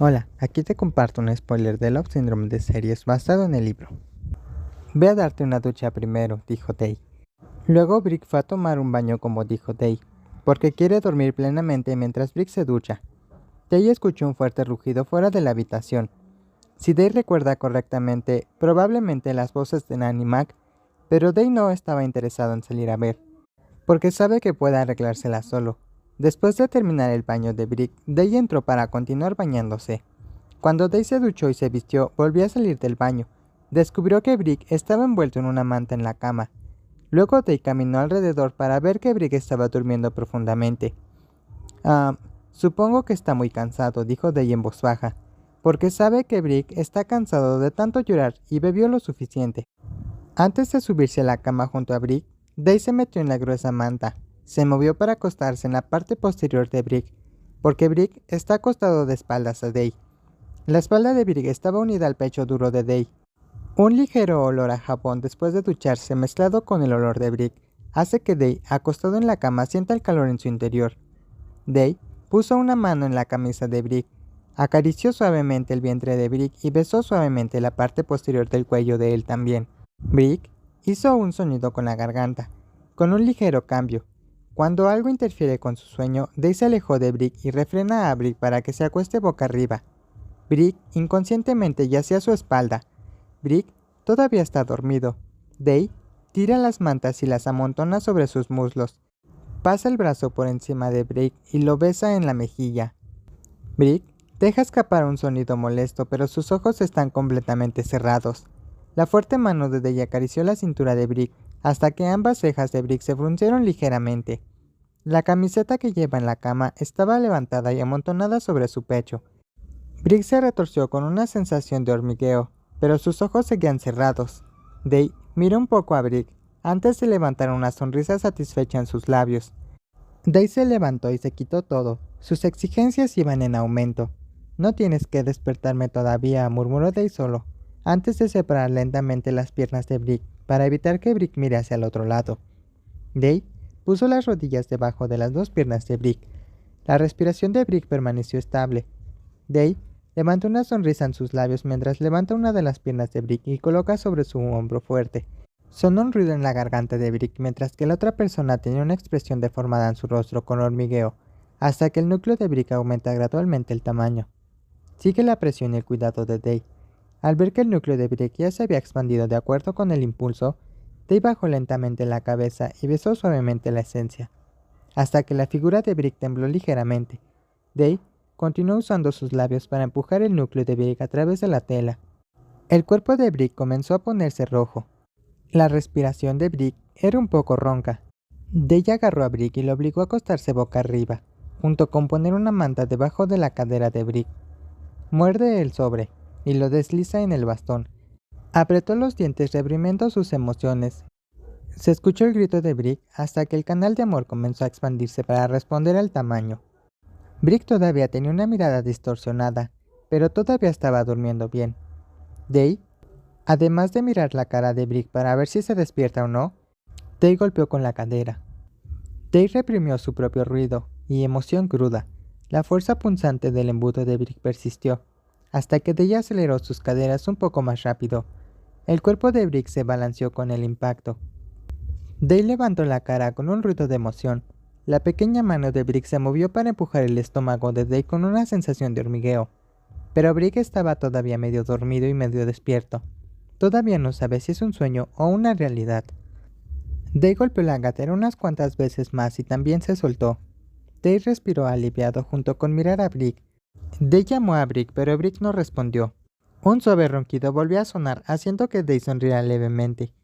Hola, aquí te comparto un spoiler de Love Syndrome de series basado en el libro. Ve a darte una ducha primero, dijo Day. Luego Brick fue a tomar un baño como dijo Day, porque quiere dormir plenamente mientras Brick se ducha. Day escuchó un fuerte rugido fuera de la habitación. Si Day recuerda correctamente, probablemente las voces de Nanny Mac, pero Day no estaba interesado en salir a ver, porque sabe que puede arreglársela solo. Después de terminar el baño de Brick, Day entró para continuar bañándose. Cuando Day se duchó y se vistió, volvió a salir del baño. Descubrió que Brick estaba envuelto en una manta en la cama. Luego Day caminó alrededor para ver que Brick estaba durmiendo profundamente. Ah, supongo que está muy cansado, dijo Day en voz baja, porque sabe que Brick está cansado de tanto llorar y bebió lo suficiente. Antes de subirse a la cama junto a Brick, Day se metió en la gruesa manta. Se movió para acostarse en la parte posterior de Brick, porque Brick está acostado de espaldas a Day. La espalda de Brick estaba unida al pecho duro de Day. Un ligero olor a jabón después de ducharse mezclado con el olor de Brick hace que Day, acostado en la cama, sienta el calor en su interior. Day puso una mano en la camisa de Brick, acarició suavemente el vientre de Brick y besó suavemente la parte posterior del cuello de él también. Brick hizo un sonido con la garganta, con un ligero cambio. Cuando algo interfiere con su sueño, Day se alejó de Brick y refrena a Brick para que se acueste boca arriba. Brick inconscientemente yacía a su espalda, Brick todavía está dormido. Day tira las mantas y las amontona sobre sus muslos. Pasa el brazo por encima de Brick y lo besa en la mejilla. Brick deja escapar un sonido molesto, pero sus ojos están completamente cerrados. La fuerte mano de Day acarició la cintura de Brick hasta que ambas cejas de Brick se fruncieron ligeramente. La camiseta que lleva en la cama estaba levantada y amontonada sobre su pecho. Brick se retorció con una sensación de hormigueo pero sus ojos seguían cerrados. Day miró un poco a Brick antes de levantar una sonrisa satisfecha en sus labios. Day se levantó y se quitó todo. Sus exigencias iban en aumento. No tienes que despertarme todavía, murmuró Day solo, antes de separar lentamente las piernas de Brick para evitar que Brick mire hacia el otro lado. Day puso las rodillas debajo de las dos piernas de Brick. La respiración de Brick permaneció estable. Day Levanta una sonrisa en sus labios mientras levanta una de las piernas de Brick y coloca sobre su hombro fuerte. Sonó un ruido en la garganta de Brick mientras que la otra persona tenía una expresión deformada en su rostro con hormigueo, hasta que el núcleo de Brick aumenta gradualmente el tamaño. Sigue la presión y el cuidado de Day. Al ver que el núcleo de ya se había expandido de acuerdo con el impulso, Day bajó lentamente la cabeza y besó suavemente la esencia, hasta que la figura de Brick tembló ligeramente. Day continuó usando sus labios para empujar el núcleo de Brick a través de la tela. El cuerpo de Brick comenzó a ponerse rojo. La respiración de Brick era un poco ronca. Della agarró a Brick y lo obligó a acostarse boca arriba, junto con poner una manta debajo de la cadera de Brick. Muerde el sobre y lo desliza en el bastón. Apretó los dientes reprimiendo sus emociones. Se escuchó el grito de Brick hasta que el canal de amor comenzó a expandirse para responder al tamaño. Brick todavía tenía una mirada distorsionada, pero todavía estaba durmiendo bien. Day, además de mirar la cara de Brick para ver si se despierta o no, Day golpeó con la cadera. Day reprimió su propio ruido y emoción cruda. La fuerza punzante del embudo de Brick persistió, hasta que Day aceleró sus caderas un poco más rápido. El cuerpo de Brick se balanceó con el impacto. Day levantó la cara con un ruido de emoción, la pequeña mano de Brick se movió para empujar el estómago de Day con una sensación de hormigueo. Pero Brick estaba todavía medio dormido y medio despierto. Todavía no sabe si es un sueño o una realidad. Day golpeó la gatera unas cuantas veces más y también se soltó. Day respiró aliviado junto con mirar a Brick. Day llamó a Brick, pero Brick no respondió. Un suave ronquido volvió a sonar, haciendo que Day sonriera levemente.